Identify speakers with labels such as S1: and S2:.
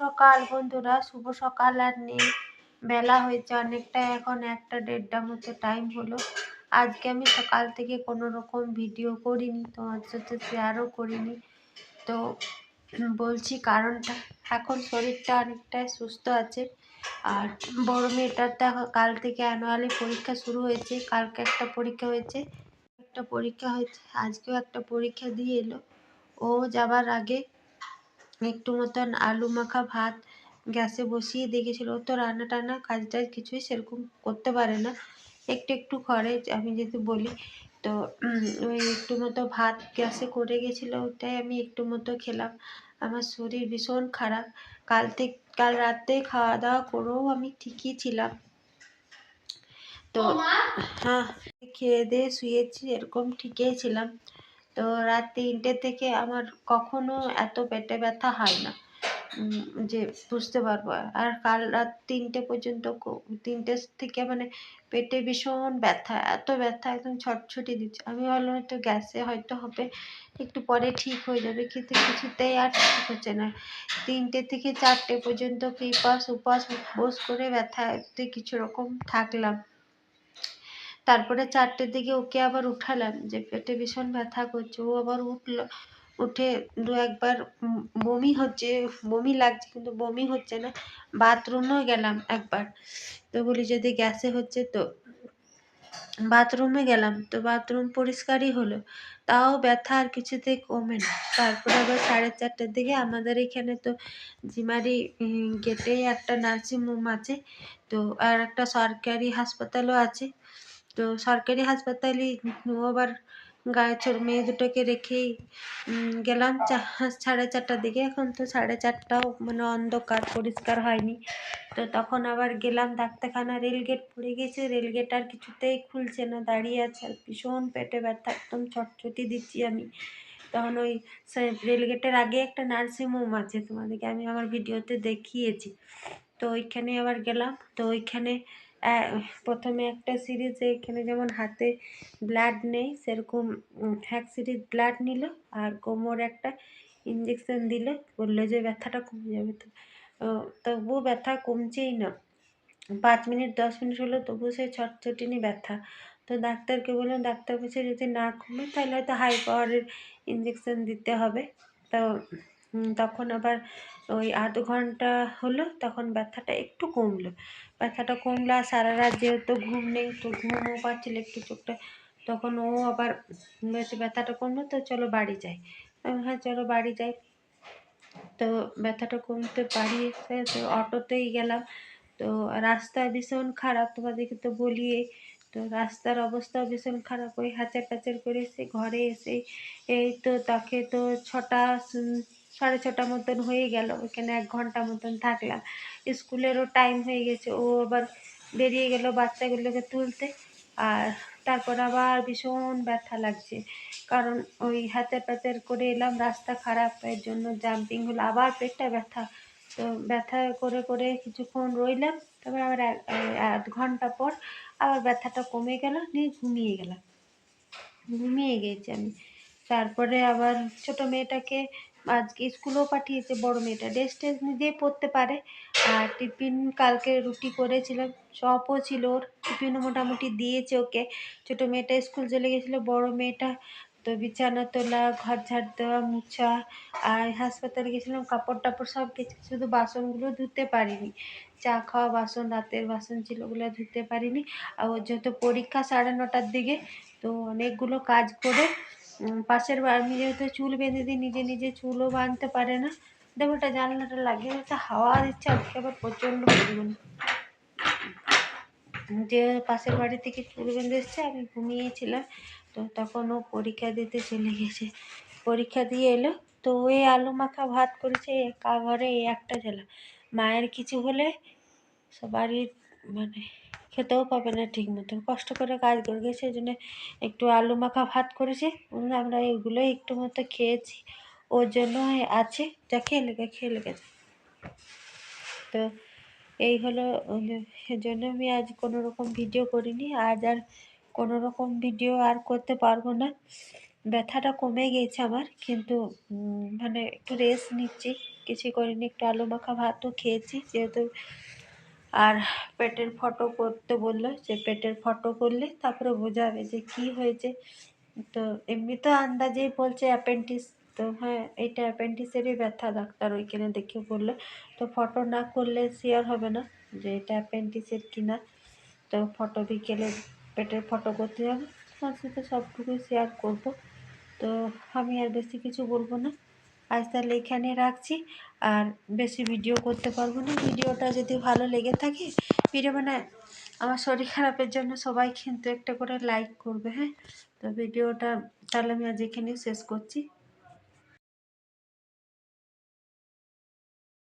S1: সকাল বন্ধুরা, শুভ সকাল আর নেই। বেলা হয়েছে অনেকটা এখন একটা দেড়টা মতো টাইম হলো। আজকে আমি সকাল থেকে কোনো রকম ভিডিও করিনি তোমার সাথে শেয়ারও করিনি। তো বলছি কারণটা, এখন শরীরটা অনেকটাই সুস্থ আছে। আর বড় মেয়েটার দেখো কাল থেকে অ্যানুয়ালি পরীক্ষা শুরু হয়েছে, কালকে একটা পরীক্ষা হয়েছে, একটা পরীক্ষা হয়েছে, আজকেও একটা পরীক্ষা দিয়ে এলো। ও যাবার আগে একটু মতন আলু মাখা ভাত গ্যাসে বসিয়ে ও তো রান্না টান্না কাজ টাজ কিছুই সেরকম করতে পারে না। একটু একটু করে আমি যেহেতু বলি তো ওই একটু মতো ভাত গ্যাসে করে গেছিল ওটাই আমি একটু মতো খেলাম। আমার শরীর ভীষণ খারাপ। কাল থেকে কাল রাতে খাওয়া দাওয়া করেও আমি ঠিকই ছিলাম। তো হ্যাঁ খেয়ে দিয়ে শুয়েছি এরকম ঠিকই ছিলাম। তো রাত তিনটে থেকে আমার কখনো এত পেটে ব্যথা হয় না। যে বুঝতে পারব। আর কাল রাত তিনটে পর্যন্ত তিনটে থেকে মানে পেটে ভীষণ ব্যথা, এত ব্যথা একদম ছটছটি দিচ্ছে। আমি ভাবলাম হয়তো গ্যাসে হয়তো হবে, একটু পরে ঠিক হয়ে যাবে, কিন্তু কিছুতেই আর ঠিক হচ্ছে না। তিনটে থেকে চারটে পর্যন্ত কৃপাস, উপাস উপোস করে ব্যথাতে কিছু রকম থাকলাম। তারপরে চারটের দিকে ওকে আবার উঠালাম, যে পেটে ভীষণ ব্যথা করছে। ও আবার উঠল, উঠে দু একবার বমি হচ্ছে, বমি লাগছে কিন্তু বমি হচ্ছে না, বাথরুমেও গেলাম একবার। তো বলি যদি গ্যাসে হচ্ছে তো, বাথরুমে গেলাম তো বাথরুম পরিষ্কারই হলো, তাও ব্যথা আর কিছুতেই কমে না। তারপরে আবার সাড়ে চারটের দিকে আমাদের এখানে তো জিমারি গেটেই একটা নার্সিং হোম আছে, তো আর একটা সরকারি হাসপাতালও আছে। তো সরকারি হাসপাতালে আবার গায়ে ছোট মেয়ে দুটোকে রেখেই গেলাম সাড়ে চারটার দিকে। এখন তো সাড়ে চারটাও মানে অন্ধকার, পরিষ্কার হয়নি। তো তখন আবার গেলাম ডাক্তারখানা রেলগেট পড়ে গেছে। রেলগেট আর কিছুতেই খুলছে না, দাঁড়িয়ে আছে আর ভীষণ পেটে ব্যথা, একদম ছটছটি দিচ্ছি আমি। তখন ওই রেলগেটের আগে একটা নার্সিং হোম আছে তোমাদেরকে আমি আমার ভিডিওতে দেখিয়েছি। তো ওইখানে আবার গেলাম। তো ওইখানে প্রথমে একটা সিরিজে এখানে যেমন হাতে ব্লাড নেই, সেরকম এক সিরিজ ব্লাড নিল আর কোমর একটা ইঞ্জেকশন দিল। বলল যে ব্যথাটা কমে যাবে তো। তবুও ব্যথা কমছেই না। পাঁচ মিনিট, দশ মিনিট হলো তবু সেই ছটছটিনি ব্যথা। তো ডাক্তারকে বললাম, ডাক্তার বলছে যদি না কমে, তাহলে হয়তো হাই পাওয়ারের ইঞ্জেকশন দিতে হবে। তো তখন আবার ওই আধ ঘণ্টা হলো, তখন ব্যথাটা একটু কমলো। ব্যথাটা কমলো আর সারা রাত যেহেতু ঘুম নেই, তো ঘুমও পাচ্ছিল একটু চোখটা। তখন ও আবার বলছে, ব্যথাটা কমলো তো চলো বাড়ি যাই। হ্যাঁ চলো বাড়ি যাই। তো ব্যথাটা কমতে পারি তো অটোতেই গেলাম। তো রাস্তা ভীষণ খারাপ, তোমাদেরকে তো বলি তো রাস্তার অবস্থা ভীষণ খারাপ। ওই হাঁচার টাচার করে এসে ঘরে এসে, এই তো তাকে তো ছটা সাড়ে ছটা মতন হয়ে গেল, ওইখানে এক ঘণ্টা মতন থাকলাম। স্কুলেরও টাইম হয়ে গেছে, ও আবার বেরিয়ে গেল বাচ্চাগুলোকে তুলতে। আর তারপর আবার ভীষণ ব্যথা লাগছে, কারণ ওই হাতে প্যাতের করে এলাম, রাস্তা খারাপ, এর জন্য জাম্পিং হলো, আবার পেটটা ব্যথা। তো ব্যথা করে করে কিছুক্ষণ রইলাম, তারপর আবার আধ ঘণ্টা পর আবার ব্যথাটা কমে গেল, নিয়ে ঘুমিয়ে গেলাম। ঘুমিয়ে গেছি আমি। তারপরে আবার ছোট মেয়েটাকে আজকে স্কুলেও পাঠিয়েছে, বড় মেয়েটা। ড্রেস ট্রেস নিজেই পরতে পারে। আর টিফিন কালকে রুটি করেছিলাম চপও ছিল ওর। টিফিনও মোটামুটি দিয়েছে ওকে। ছোটো মেয়েটা স্কুল চলে গেছিল, বড় মেয়েটা তো বিছানা তোলা, ঘর ঝাড় দেওয়া, মুছা। আর হাসপাতালে গেছিলাম, কাপড় টাপড় সব কিছু শুধু বাসনগুলো ধুতে পারিনি। চা খাওয়া বাসন, রাতের বাসন ছিল ওগুলো ধুতে পারিনি। আর ওর যেহেতু পরীক্ষা সাড়ে নটার দিকে, তো অনেকগুলো কাজ করে পাশের আমি যেহেতু চুল বেঁধে দিই, নিজে নিজে চুলও বাঁধতে পারে না। দেখো ওটা জানলাটা লাগিয়ে হচ্ছে হাওয়া দিচ্ছে, আজকে আবার প্রচণ্ড পরিমাণে। যে পাশের বাড়ি থেকে চুল বেঁধে এসছে, আমি ঘুমিয়েছিলাম, তো তখন ও পরীক্ষা দিতে চলে গেছে। পরীক্ষা দিয়ে এলো, তো ওই আলু মাখা ভাত করেছে একা ঘরে এই একটা জেলা। মায়ের কিছু হলে সবারই মানে খেতেও পাবে না ঠিক মতন কষ্ট করে কাজ করে গেছে সেই জন্য একটু আলু মাখা ভাত করেছে। আমরা এগুলোই একটু মতো খেয়েছি। ওর জন্য আছে, যা খেয়ে লেগে, খেয়ে লেগেছে তো এই হলো জন্য আমি আজ কোনো রকম ভিডিও করিনি। আজ আর কোনো রকম ভিডিও আর করতে পারব না। ব্যথাটা কমে গিয়েছে আমার, কিন্তু মানে একটু রেস্ট নিচ্ছি। কিছু করিনি, একটু আলু মাখা ভাতও খেয়েছি, যেহেতু আর পেটের ফটো করতে বলল যে পেটের ফটো করলে তারপরে বোঝা যাবে যে কী হয়েছে। তো এমনি তো আন্দাজেই বলছে অ্যাপেন্ডিক্স তো হ্যাঁ এটা অ্যাপেন্ডিসেরই ব্যথা, ডাক্তার ওইখানে দেখে বলল। তো ফটো না করলে শেয়ার হবে না যে এটা অ্যাপেন্ডিসের কিনা। তো ফটো বিকেলে পেটের ফটো করতে যাবে। তোমার সাথে সবটুকুই শেয়ার করব। তো আমি আর বেশি কিছু বলব না। আজ তাহলে এখানে রাখছি। আর বেশি ভিডিও করতে পারব না। ভিডিওটা যদি ভালো লেগে থাকে ভিডিও মানে আমার শরীর খারাপের জন্য সবাই কিন্তু একটা করে লাইক করবে হ্যাঁ? তো ভিডিওটা তাহলে আমি আজ এখানেই শেষ করছি।